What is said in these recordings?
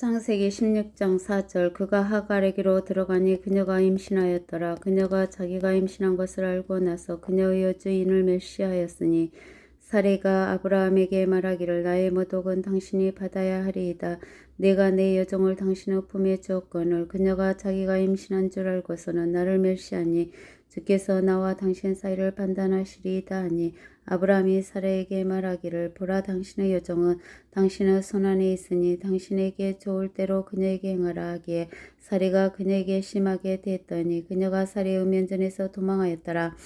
창세기 16장 4절 그가 하갈에게로 들어가니 그녀가 임신하였더라. 그녀가 자기가 임신한 것을 알고 나서 그녀의 여주인을 멸시하였으니 사례가 아브라함에게 말하기를 나의 모독은 당신이 받아야 하리이다. 내가 내 여종을 당신의 품에 주었거늘 그녀가 자기가 임신한 줄 알고서는 나를 멸시하니 주께서 나와 당신 사이를 판단하시리이다 하니 아브라함이 사례에게 말하기를 보라 당신의 여종은 당신의 손안에 있으니 당신에게 좋을 대로 그녀에게 행하라 하기에 사례가 그녀에게 심하게 대했더니 그녀가 사례의 면전에서 도망하였더라.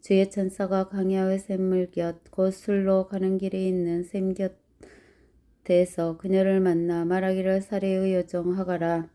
주의 천사가 강야의 샘물 곁 곧 술로 가는 길에 있는 샘 곁에서 그녀를 만나 말하기를 사례의 여종 하가라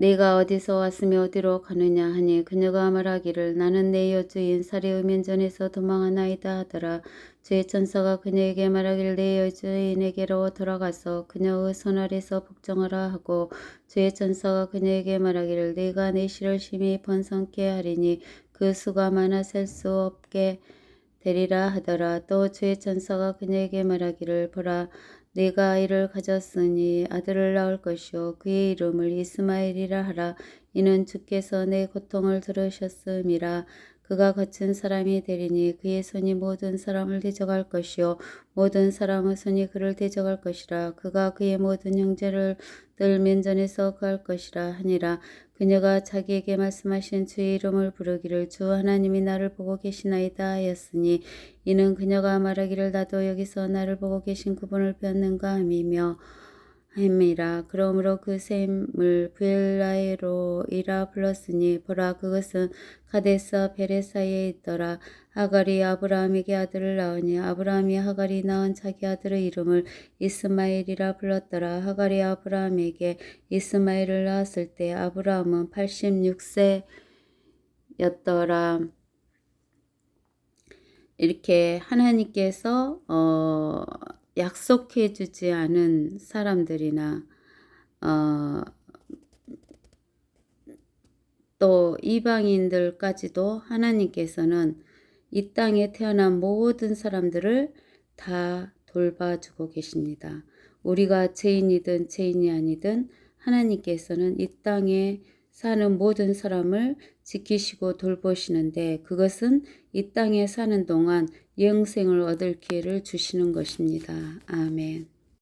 내가 어디서 왔으며 어디로 가느냐 하니 그녀가 말하기를 나는 내 여주인 사례의 면전에서 도망하나이다 하더라. 주의 천사가 그녀에게 말하기를 내 여주인에게로 돌아가서 그녀의 손 아래서 복종하라 하고 주의 천사가 그녀에게 말하기를 내가 내 실을 심히 번성케 하리니 그 수가 많아 셀 수 없게 되리라 하더라. 또 주의 천사가 그녀에게 말하기를 보라. 내가 아이를 가졌으니 아들을 낳을 것이요. 그의 이름을 이스마엘이라 하라. 이는 주께서 내 고통을 들으셨음이라 그가 거친 사람이 되리니 그의 손이 모든 사람을 대적할 것이요. 모든 사람의 손이 그를 대적할 것이라. 그가 그의 모든 형제를 늘 면전에서 구할 것이라 하니라. 그녀가 자기에게 말씀하신 주의 이름을 부르기를 주 하나님이 나를 보고 계시나이다 하였으니 이는 그녀가 말하기를 나도 여기서 나를 보고 계신 그분을 뵙는가 함이며 함이라 그러므로 그 샘을 부엘라에로이라 불렀으니 보라 그것은 가데스 베레 사이에 있더라. 하갈이 아브라함에게 아들을 낳으니 아브라함이 하갈이 낳은 자기 아들의 이름을 이스마엘이라 불렀더라. 하갈이 아브라함에게 이스마엘을 낳았을 때 아브라함은 86세였더라. 이렇게 하나님께서 어 약속해 주지 않은 사람들이나 어, 또 이방인들까지도 하나님께서는 이 땅에 태어난 모든 사람들을 다 돌봐주고 계십니다. 우리가 죄인이든 죄인이 아니든 하나님께서는 이 땅에 사는 모든 사람을 지키시고 돌보시는데 그것은 이 땅에 사는 동안 영생을 얻을 기회를 주시는 것입니다. 아멘.